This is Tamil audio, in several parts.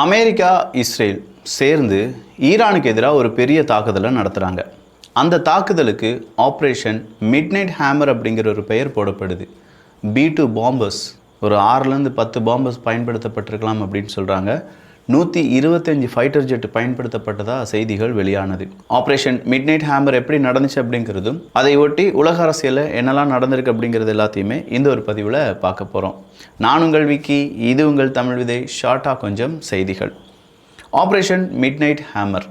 அமெரிக்கா இஸ்ரேல் சேர்ந்து ஈரானுக்கு எதிராக ஒரு பெரிய தாக்குதலை நடத்துகிறாங்க அந்த தாக்குதலுக்கு ஆப்ரேஷன் மிட்நைட் ஹேமர் அப்படிங்கிற ஒரு பெயர் போடப்படுது. பி டூ பாம்பர்ஸ் ஒரு ஆறுலேருந்து பத்து பாம்பர்ஸ் பயன்படுத்தப்பட்டிருக்கலாம் அப்படின்னு சொல்கிறாங்க நூற்றி இருபத்தஞ்சு ஃபைட்டர் ஜெட் பயன்படுத்தப்பட்டதாக செய்திகள் வெளியானது. ஆப்ரேஷன் மிட்நைட் ஹேமர் எப்படி நடந்துச்சு அப்படிங்கிறதும் அதை ஒட்டி உலக அரசியலில் என்னெல்லாம் நடந்திருக்கு அப்படிங்கிறது எல்லாத்தையுமே இந்த ஒரு பதிவில் பார்க்க போகிறோம் நான் உங்கள் விக்கி இது உங்கள் தமிழ் விதை ஷார்ட்டாக கொஞ்சம் செய்திகள். ஆப்ரேஷன் மிட்நைட் ஹேமர்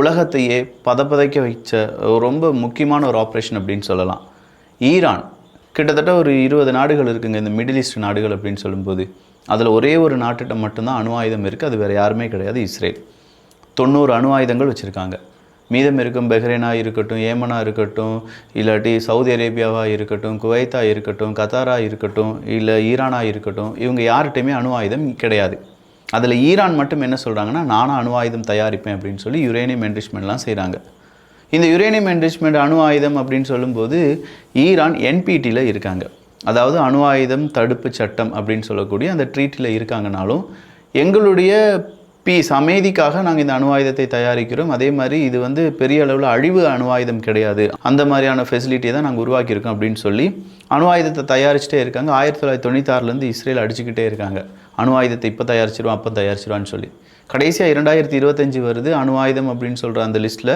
உலகத்தையே பதப்பதைக்க வைச்ச ரொம்ப முக்கியமான ஒரு ஆப்ரேஷன் அப்படின்னு சொல்லலாம். ஈரான் கிட்டத்தட்ட ஒரு இருபது நாடுகள் இருக்குங்க. இந்த மிடில் ஈஸ்ட் நாடுகள் அப்படின்னு சொல்லும்போது அதில் ஒரே ஒரு நாட்டிட்ட மட்டும்தான் அணு ஆயுதம் இருக்குது அது வேறு யாருமே கிடையாது. இஸ்ரேல். தொண்ணூறு அணு ஆயுதங்கள் வச்சுருக்காங்க. மீதம் இருக்கும் பஹ்ரைனாக இருக்கட்டும் ஏமனாக இருக்கட்டும் இல்லாட்டி சவுதி அரேபியாவாக இருக்கட்டும் குவைத்தாக இருக்கட்டும் கத்தாராக இருக்கட்டும் இல்லை ஈரானாக இருக்கட்டும் இவங்க யார்கிட்டையுமே அணு ஆயுதம் கிடையாது. அதில் ஈரான் மட்டும் என்ன சொல்கிறாங்கன்னா நானும் அணு ஆயுதம் தயாரிப்பேன் அப்படின்னு சொல்லி யுரேனியம் என்ரிச்மெண்ட்லாம் செய்கிறாங்க இந்த யுரேனியம் என்ரிச்மெண்ட் அணு ஆயுதம் அப்படின்னு சொல்லும்போது ஈரான் என்பிடியில் இருக்காங்க. அதாவது அணு ஆயுதம் தடுப்பு சட்டம் அப்படின்னு சொல்லக்கூடிய அந்த ட்ரீட்டில் இருக்காங்கனாலும் எங்களுடைய பீஸ் அமைதிக்காக நாங்கள் இந்த அணு ஆயுதத்தை தயாரிக்கிறோம். அதே மாதிரி இது வந்து பெரிய அளவில் அழிவு அணு ஆயுதம் கிடையாது. அந்த மாதிரியான ஃபெசிலிட்டியை தான் நாங்கள் உருவாக்கியிருக்கோம் அப்படின்னு சொல்லி அணு ஆயுதத்தை தயாரிச்சுட்டே இருக்காங்க. ஆயிரத்தி தொள்ளாயிரத்தி தொண்ணூத்தாறுலேருந்து இஸ்ரேல் அடிச்சுக்கிட்டே இருக்காங்க. அணு ஆயுதத்தை இப்போ தயாரிச்சிருவோம் அப்போ தயாரிச்சிருவான்னு சொல்லி. கடைசியாக இரண்டாயிரத்தி இருபத்தஞ்சி வருது அணு ஆயுதம் அப்படின்னு சொல்கிற அந்த லிஸ்ட்டில்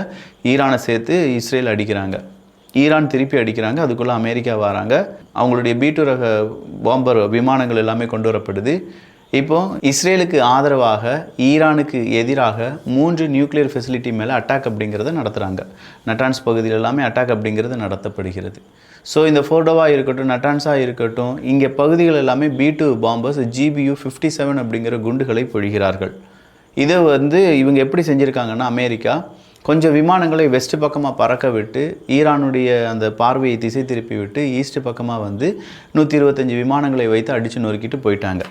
ஈரானை சேர்த்து இஸ்ரேல் அடிக்கிறாங்க. ஈரான் திருப்பி அடிக்கிறாங்க அதுக்குள்ளே அமெரிக்கா வராங்க. அவங்களுடைய பீட்டு ரக பாம்பர் விமானங்கள் எல்லாமே கொண்டு வரப்படுது. இப்போ இஸ்ரேலுக்கு ஆதரவாக ஈரானுக்கு எதிராக மூன்று நியூக்ளியர் ஃபெசிலிட்டி மேலே அட்டாக் அப்படிங்கிறத நடத்துகிறாங்க நட்டான்ஸ் பகுதியில் எல்லாமே அட்டாக் அப்படிங்கிறது நடத்தப்படுகிறது. ஸோ இந்த ஃபோர்டோவாக இருக்கட்டும் நட்டான்ஸாக இருக்கட்டும் இங்கே பகுதிகள் எல்லாமே B two bombers GBU fifty seven அப்படிங்கிற குண்டுகளை பொழிகிறார்கள். இதை வந்து இவங்க எப்படி செஞ்சுருக்காங்கன்னா அமெரிக்கா கொஞ்சம் விமானங்களை வெஸ்ட் பக்கமாக பறக்க விட்டு ஈரானுடைய அந்த பார்வையை திசை திருப்பி விட்டு ஈஸ்ட் பக்கமாக வந்து நூற்றி இருபத்தஞ்சி விமானங்களை வைத்து அடித்து நொறுக்கிட்டு போயிட்டாங்க.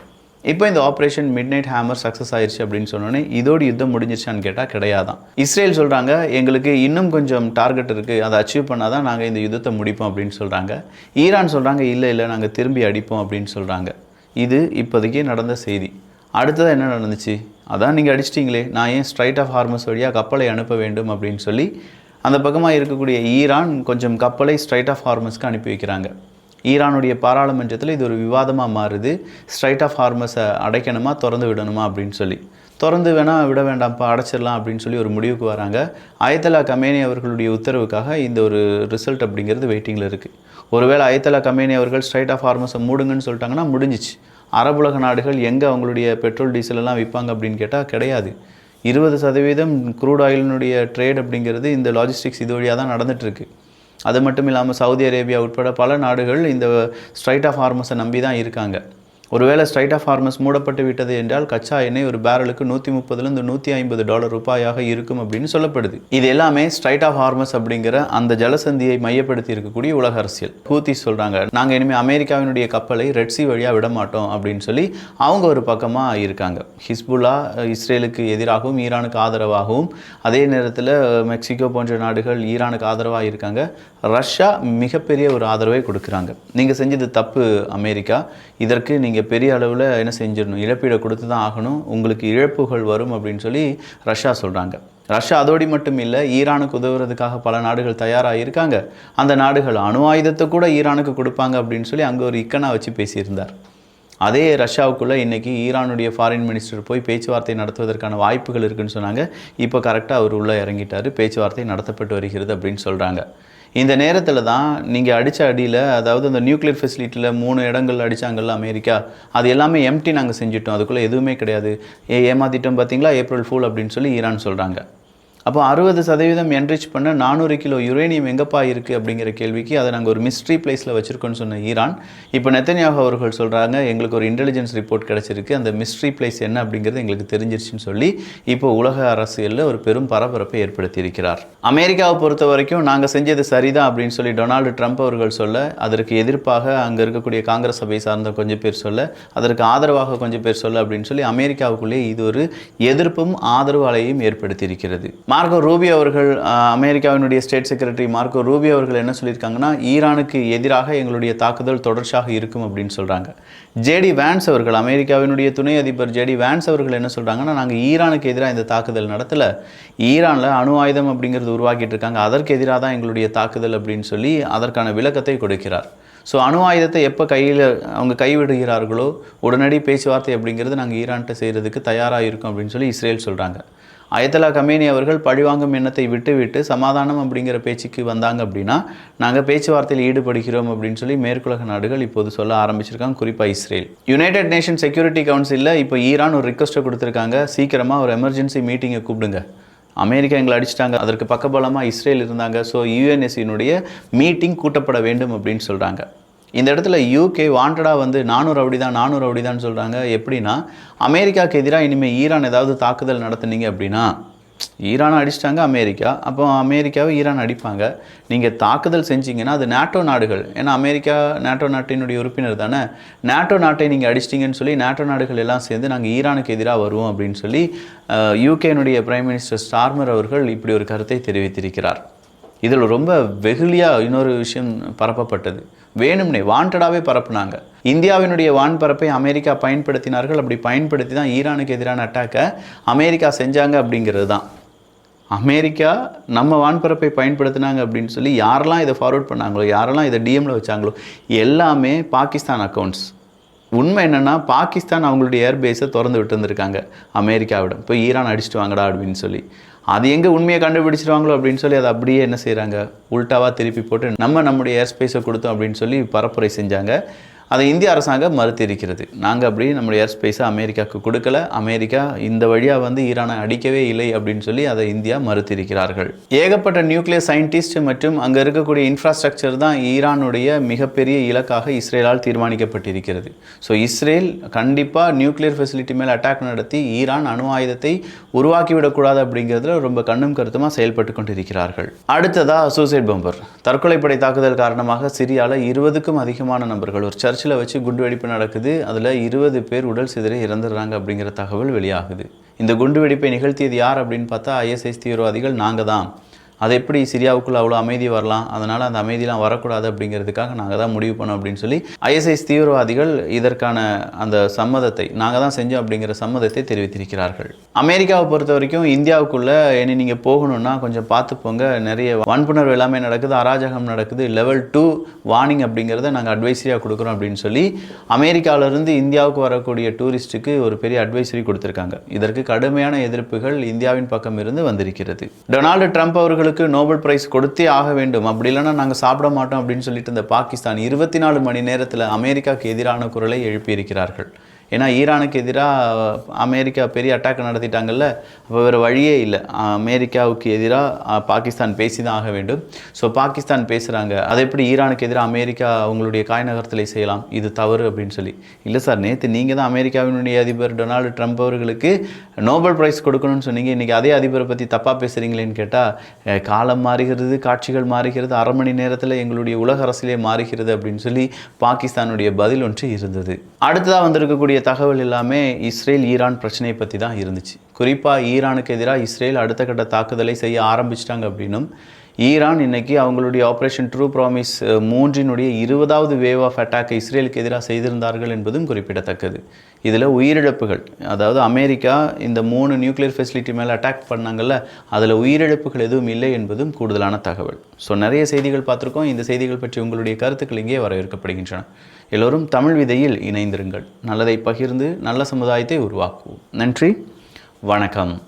இப்போ இந்த operation midnight hammer success ஆயிடுச்சு அப்படின்னு சொன்னோன்னே இதோடு யுத்தம் முடிஞ்சிருச்சான்னு கேட்டால் கிடையாதான். இஸ்ரேல் சொல்கிறாங்க எங்களுக்கு இன்னும் கொஞ்சம் டார்கெட் இருக்குது அதை அச்சீவ் பண்ணால் தான் நாங்கள் இந்த யுத்தத்தை முடிப்போம் அப்படின்னு சொல்கிறாங்க ஈரான் சொல்கிறாங்க இல்லை இல்லை நாங்கள் திரும்பி அடிப்போம் அப்படின்னு சொல்கிறாங்க இது இப்போதைக்கு நடந்த செய்தி. அடுத்ததாக என்ன நடந்துச்சு? அதான் நீங்கள் அடிச்சிட்டிங்களே நான் ஏன் ஸ்ட்ரைட் ஆஃப் ஹார்மஸ் வழியாக கப்பலை அனுப்ப வேண்டும் அப்படின்னு சொல்லி அந்த பக்கமாக இருக்கக்கூடிய ஈரான் கொஞ்சம் கப்பலை ஸ்ட்ரைட் ஆஃப் ஹார்மஸ்க்கு அனுப்பி வைக்கிறாங்க. ஈரானுடைய பாராளுமன்றத்தில் இது ஒரு விவாதமாக மாறுது. ஸ்ட்ரைட் ஆஃப் ஹார்மஸை அடைக்கணுமா திறந்து விடணுமா அப்படின்னு சொல்லி. திறந்து வேணால் விட வேண்டாம்ப்பா அடைச்சிடலாம் அப்படின்னு சொல்லி ஒரு முடிவுக்கு வராங்க. அயத்தலா கமேனி அவர்களுடைய உத்தரவுக்காக இந்த ஒரு ரிசல்ட் அப்படிங்கிறது வெயிட்டிங்கில் இருக்குது ஒருவேளை அயத்தலா கமேனி அவர்கள் ஸ்ட்ரைட் ஆஃப் ஹார்மஸை மூடுங்கன்னு சொல்லிட்டாங்கன்னா முடிஞ்சிச்சு. அரபுலக நாடுகள் எங்கே அவங்களுடைய பெட்ரோல் டீசல் எல்லாம் விற்பாங்க அப்படின்னு கேட்டால் கிடையாது. இருபது சதவீதம் க்ரூட் ஆயிலினுடைய ட்ரேட் அப்படிங்கிறது இந்த லாஜிஸ்டிக்ஸ் இது வழியாக தான் நடந்துகிட்ருக்கு அது மட்டும் இல்லாமல் சவுதி அரேபியா உட்பட பல நாடுகள் இந்த ஸ்ட்ரைட் ஆஃப் ஹார்மஸை நம்பி தான் இருக்காங்க. ஒருவேளை ஸ்ட்ரைட் ஆஃப் ஃபார்மஸ் மூடப்பட்டு விட்டது என்றால் கச்சா எண்ணெய் ஒரு பேரலுக்கு நூற்றி முப்பதுலேருந்து நூற்றி ஐம்பது டாலர் ரூபாயாக இருக்கும் அப்படின்னு சொல்லப்படுது. இது எல்லாமே ஸ்ட்ரைட் ஆஃப் ஃபார்மஸ் அப்படிங்கிற அந்த ஜலசந்தியை மையப்படுத்தி இருக்கக்கூடிய உலக அரசியல். ஹூத்தி சொல்கிறாங்க நாங்கள் இனிமேல் அமெரிக்காவினுடைய கப்பலை ரெட்சி வழியாக விட மாட்டோம் அப்படின்னு சொல்லி அவங்க ஒரு பக்கமாக இருக்காங்க. ஹிஸ்புல்லா இஸ்ரேலுக்கு எதிராகவும் ஈரானுக்கு ஆதரவாகவும் அதே நேரத்தில் மெக்சிகோ போன்ற நாடுகள் ஈரானுக்கு ஆதரவாக இருக்காங்க. ரஷ்யா மிகப்பெரிய ஒரு ஆதரவை கொடுக்குறாங்க. நீங்கள் செஞ்சது தப்பு அமெரிக்கா. இதற்கு நீங்கள் பெரிய அளவில் என்ன செஞ்சிடணும்? இழப்பீடை கொடுத்து தான் ஆகணும். உங்களுக்கு இழப்புகள் வரும் அப்படின்னு சொல்லி ரஷ்யா சொல்கிறாங்க ரஷ்யா அதோடி மட்டும் இல்லை ஈரானுக்கு உதவுறதுக்காக பல நாடுகள் தயாராக இருக்காங்க அந்த நாடுகள் அணு ஆயுதத்தை கூட ஈரானுக்கு கொடுப்பாங்க அப்படின்னு சொல்லி அங்கே ஒரு இக்கனா வச்சு பேசியிருந்தார். அதே ரஷ்யாவுக்குள்ளே இன்றைக்கி ஈரானுடைய ஃபாரின் மினிஸ்டர் போய் பேச்சுவார்த்தை நடத்துவதற்கான வாய்ப்புகள் இருக்குன்னு சொன்னாங்க. இப்போ கரெக்டாக அவர் உள்ளே இறங்கிட்டார். பேச்சுவார்த்தை நடத்தப்பட்டு வருகிறது அப்படின்னு சொல்கிறாங்க இந்த நேரத்தில் தான் நீங்கள் அடித்த அடியில் அதாவது அந்த நியூக்ளியர் ஃபெசிலிட்டியில் மூணு இடங்கள் அடித்தாங்கல்ல அமெரிக்கா அது எல்லாமே எம்டி நாங்கள் செஞ்சுட்டோம். அதுக்குள்ளே எதுவுமே கிடையாது. ஏ ஏமாற்றிட்டோம் பார்த்தீங்களா ஏப்ரல் ஃபூல் அப்படின்னு சொல்லி ஈரான் சொல்கிறாங்க அப்போ அறுபது சதவீதம் என்ரிச் பண்ண நானூறு கிலோ யுரேனியம் எங்கப்பா இருக்குது அப்படிங்கிற கேள்விக்கு அதை நாங்கள் ஒரு மிஸ்ட்ரி பிளேஸில் வச்சுருக்கோன்னு சொன்ன ஈரான். இப்போ நெத்தன்யாக அவர்கள் சொல்கிறாங்க எங்களுக்கு ஒரு இன்டெலிஜென்ஸ் ரிப்போர்ட் கிடச்சிருக்கு. அந்த மிஸ்ட்ரி பிளேஸ் என்ன அப்படிங்கிறது எங்களுக்கு தெரிஞ்சிருச்சுன்னு சொல்லி இப்போ உலக அரசியலில் ஒரு பெரும் பரபரப்பை ஏற்படுத்தியிருக்கிறார். அமெரிக்காவை பொறுத்த வரைக்கும் நாங்கள் செஞ்சது சரிதான் அப்படின்னு சொல்லி டொனால்டு ட்ரம்ப் அவர்கள் சொல்ல அதற்கு எதிர்ப்பாக அங்கே இருக்கக்கூடிய காங்கிரஸ் சபை சார்ந்த கொஞ்சம் பேர் சொல்ல அதற்கு ஆதரவாக கொஞ்சம் பேர் சொல்ல அப்படின்னு சொல்லி அமெரிக்காவுக்குள்ளே இது ஒரு எதிர்ப்பும் ஆதரவு அலையும் ஏற்படுத்தியிருக்கிறது. மார்க்கோ ரூபி அவர்கள் அமெரிக்காவினுடைய ஸ்டேட் செக்ரட்டரி மார்க்கோ ரூபி அவர்கள் என்ன சொல்லியிருக்காங்கன்னா ஈரானுக்கு எதிராக எங்களுடைய தாக்குதல் தொடர்ச்சியாக இருக்கும் அப்படின்னு சொல்கிறாங்க ஜேடி வேன்ஸ் அவர்கள் அமெரிக்காவினுடைய துணை அதிபர் ஜேடி வேன்ஸ் அவர்கள் என்ன சொல்கிறாங்கன்னா நாங்கள் ஈரானுக்கு எதிராக இந்த தாக்குதல் நடத்தலை. ஈரானில் அணு ஆயுதம் அப்படிங்கிறது உருவாக்கிட்டு இருக்காங்க. அதற்கு எதிராக தான் எங்களுடைய தாக்குதல் அப்படின்னு சொல்லி அதற்கான விளக்கத்தை கொடுக்கிறார். ஸோ அணு ஆயுதத்தை எப்போ கையில் அவங்க கைவிடுகிறார்களோ உடனடி பேச்சுவார்த்தை அப்படிங்கிறது நாங்கள் ஈரான்கிட்ட செய்கிறதுக்கு தயாராக இருக்கோம் அப்படின்னு சொல்லி இஸ்ரேல் சொல்கிறாங்க அயத்தலா கமேனி அவர்கள் பழிவாங்கும் எண்ணத்தை விட்டு விட்டு சமாதானம் அப்படிங்கிற பேச்சுக்கு வந்தாங்க அப்படின்னா நாங்கள் பேச்சுவார்த்தையில் ஈடுபடுகிறோம் அப்படின்னு சொல்லி மேற்குலக நாடுகள் இப்போது சொல்ல ஆரம்பிச்சிருக்காங்க குறிப்பாக இஸ்ரேல். யுனைடெட் நேஷன் செக்யூரிட்டி கவுன்சிலில் இப்போ ஈரான் ஒரு ரிக்வஸ்ட்டை கொடுத்துருக்காங்க. சீக்கிரமாக ஒரு எமர்ஜென்சி மீட்டிங்கை கூப்பிடுங்க. அமெரிக்கா எங்களை அடிச்சிட்டாங்க. அதற்கு பக்கபலமாக இஸ்ரேல் இருந்தாங்க. ஸோ யுஎன்எஸ்சியினுடைய மீட்டிங் கூட்டப்பட வேண்டும் அப்படின்னு சொல்கிறாங்க இந்த இடத்துல யூகே வாண்டடாக வந்து நானூறு அப்படி தான் நானூறு அப்படி தான் சொல்கிறாங்க எப்படின்னா அமெரிக்காவுக்கு எதிராக இனிமேல் ஈரான் ஏதாவது தாக்குதல் நடத்துனீங்க அப்படின்னா ஈரானை அடிச்சிட்டாங்க அமெரிக்கா. அப்போ அமெரிக்காவை ஈரான் அடிப்பாங்க. நீங்கள் தாக்குதல் செஞ்சீங்கன்னா அது நேட்டோ நாடுகள். ஏன்னா அமெரிக்கா நேட்டோ நாட்டினுடைய உறுப்பினர் தானே. நேட்டோ நாட்டை நீங்கள் அடிச்சிட்டிங்கன்னு சொல்லி நேட்டோ நாடுகள் எல்லாம் சேர்ந்து நாங்கள் ஈரானுக்கு எதிராக வருவோம் அப்படின்னு சொல்லி யூகேனுடைய பிரைம் மினிஸ்டர் ஸ்டார்மர் அவர்கள் இப்படி ஒரு கருத்தை தெரிவித்திருக்கிறார். இதில் ரொம்ப வெகுளியாக இன்னொரு விஷயம் பரப்பப்பட்டது. வேணும்னே வாண்டடாகவே பரப்புனாங்க. இந்தியாவினுடைய வான்பரப்பை அமெரிக்கா பயன்படுத்தினார்கள். அப்படி பயன்படுத்தி தான் ஈரானுக்கு எதிரான அட்டாக்கை அமெரிக்கா செஞ்சாங்க அப்படிங்கிறது தான். அமெரிக்கா நம்ம வான்பரப்பை பயன்படுத்தினாங்க அப்படின்னு சொல்லி யாரெல்லாம் இதை ஃபார்வர்ட் பண்ணாங்களோ யாரெல்லாம் இதை டிஎம்ல வச்சாங்களோ எல்லாமே பாகிஸ்தான் அக்கௌண்ட்ஸ் உண்மை என்னென்னா பாகிஸ்தான் அவங்களுடைய ஏர்பேஸை திறந்து விட்டுருந்துருக்காங்க அமெரிக்காவிடம். போய் ஈரான் அடிச்சுட்டு வாங்கடா அப்படின்னு சொல்லி. அது எங்கே உண்மையை கண்டுபிடிச்சிருவாங்களோ அப்படின்னு சொல்லி அதை அப்படியே என்ன செய்கிறாங்க உல்ட்டாவாக திருப்பி போட்டு நம்ம நம்முடைய ஏர் ஸ்பேஸை கொடுத்தோம் அப்படின்னு சொல்லி பரப்புரை செஞ்சாங்க. அதை இந்திய அரசாங்கம் மறுத்திருக்கிறது. நாங்கள் அப்படி நம்முடைய ஏர் ஸ்பேஸை அமெரிக்காவுக்கு கொடுக்கல. அமெரிக்கா இந்த வழியாக வந்து ஈரானை அடிக்கவே இல்லை அப்படின்னு சொல்லி அதை இந்தியா மறுத்திருக்கிறார்கள். ஏகப்பட்ட நியூக்ளியர் சயின்டிஸ்ட் மற்றும் அங்கே இருக்கக்கூடிய இன்ஃப்ராஸ்ட்ரக்சர் தான் ஈரானுடைய மிகப்பெரிய இலக்காக இஸ்ரேலால் தீர்மானிக்கப்பட்டிருக்கிறது. ஸோ இஸ்ரேல் கண்டிப்பாக நியூக்ளியர் ஃபெசிலிட்டி மேலே அட்டாக் நடத்தி ஈரான் அணு ஆயுதத்தை உருவாக்கிவிடக்கூடாது அப்படிங்கிறதுல ரொம்ப கண்ணும் கருத்துமாக செயல்பட்டு கொண்டிருக்கிறார்கள். அடுத்ததாக சூசைட் பம்பர் தற்கொலைப்படை தாக்குதல் காரணமாக சிரியாவில் இருபதுக்கும் அதிகமான நபர்கள் ஒரு சர்ச்சில் வச்சு குண்டுவெடிப்பு நடக்குது. அதில் இருபது பேர் உடல் சிதறி இறந்துடுறாங்க அப்படிங்கிற தகவல் வெளியாகுது. இந்த குண்டு வெடிப்பை நிகழ்த்தியது யார் அப்படின்னு பார்த்தா ஐஎஸ்ஐஸ் தீவிரவாதிகள் நாங்கள் தான் அது எப்படி சிரியாவுக்குள்ளே அவ்வளோ அமைதி வரலாம்? அதனால் அந்த அமைதியெலாம் வரக்கூடாது அப்படிங்கிறதுக்காக நாங்கள் தான் முடிவு பண்ணோம் அப்படின்னு சொல்லி ஐஎஸ்ஐஸ் தீவிரவாதிகள் இதற்கான அந்த சம்மதத்தை நாங்கள் தான் செஞ்சோம் அப்படிங்கிற சம்மதத்தை தெரிவித்திருக்கிறார்கள். அமெரிக்காவை பொறுத்த வரைக்கும் இந்தியாவுக்குள்ளே இனி நீங்கள் போகணுன்னா கொஞ்சம் பார்த்து போங்க. நிறைய வன்புணர்வு எல்லாமே நடக்குது அராஜகம் நடக்குது. லெவல் டூ வார்னிங் அப்படிங்கிறத நாங்கள் அட்வைசரியாக கொடுக்குறோம் அப்படின்னு சொல்லி அமெரிக்காவிலிருந்து இந்தியாவுக்கு வரக்கூடிய டூரிஸ்ட்டுக்கு ஒரு பெரிய அட்வைசரி கொடுத்துருக்காங்க. இதற்கு கடுமையான எதிர்ப்புகள் இந்தியாவின் பக்கம் இருந்து வந்திருக்கிறது. டொனால்டு ட்ரம்ப் அவர்களுக்கு நோபல் பிரைஸ் கொடுத்தே ஆக வேண்டும். அப்படி இல்லைன்னா நாங்கள் சாப்பிட மாட்டோம் அப்படின்னு சொல்லிட்டு இந்த பாகிஸ்தான் இருபத்தி நாலு மணி நேரத்தில் அமெரிக்காவுக்கு எதிரான குரலை எழுப்பியிருக்கிறார்கள். ஏன்னா ஈரானுக்கு எதிராக அமெரிக்கா பெரிய அட்டாக் நடத்திட்டாங்கல்ல அப்போ வேறு வழியே இல்லை. அமெரிக்காவுக்கு எதிராக பாகிஸ்தான் பேசி தான் ஆக வேண்டும். ஸோ பாகிஸ்தான் பேசுகிறாங்க அதை எப்படி ஈரானுக்கு எதிராக அமெரிக்கா அவங்களுடைய காய்நகரத்தில் செய்யலாம்? இது தவறு அப்படின்னு சொல்லி. இல்லை சார் நேற்று நீங்கள் தான் அமெரிக்காவினுடைய அதிபர் டொனால்டு ட்ரம்ப் அவர்களுக்கு நோபல் ப்ரைஸ் கொடுக்கணும்னு சொன்னீங்க. இன்றைக்கி அதே அதிபரை பற்றி தப்பாக பேசுகிறீங்களேன்னு கேட்டால் காலம் மாறுகிறது காட்சிகள் மாறுகிறது அரை மணி நேரத்தில் எங்களுடைய உலக அரசியலே மாறுகிறது அப்படின்னு சொல்லி பாகிஸ்தானுடைய பதில் ஒன்று இருந்தது. அடுத்ததாக வந்திருக்கக்கூடிய தகவல் எல்லாமே இஸ்ரேல் ஈரான் பிரச்சனையை பற்றி தான் இருந்துச்சு. குறிப்பாக ஈரானுக்கு எதிராக இஸ்ரேல் அடுத்த கட்ட தாக்குதலை செய்ய ஆரம்பிச்சிட்டாங்க அப்படின்னும் ஈரான் இன்னைக்கு அவங்களுடைய ஆப்ரேஷன் ட்ரூ ப்ராமிஸ் மூன்றினுடைய இருபதாவது வேவ் ஆஃப் அட்டாக்கை இஸ்ரேலுக்கு எதிராக செய்திருந்தார்கள் என்பதும் குறிப்பிடத்தக்கது. இதில் உயிரிழப்புகள் அதாவது அமெரிக்கா இந்த மூணு நியூக்ளியர் ஃபெசிலிட்டி மேலே அட்டாக் பண்ணாங்கல்ல அதில் உயிரிழப்புகள் எதுவும் இல்லை என்பதும் கூடுதலான தகவல். ஸோ நிறைய செய்திகள் பார்த்துருக்கோம். இந்த செய்திகள் பற்றி உங்களுடைய கருத்துக்கள் இங்கே வரவேற்கப்படுகின்றன. எல்லோரும் தமிழ் விதையில் இணைந்திருங்கள். நல்லதை பகிர்ந்து நல்ல சமுதாயத்தை உருவாக்குவோம். நன்றி. வணக்கம்.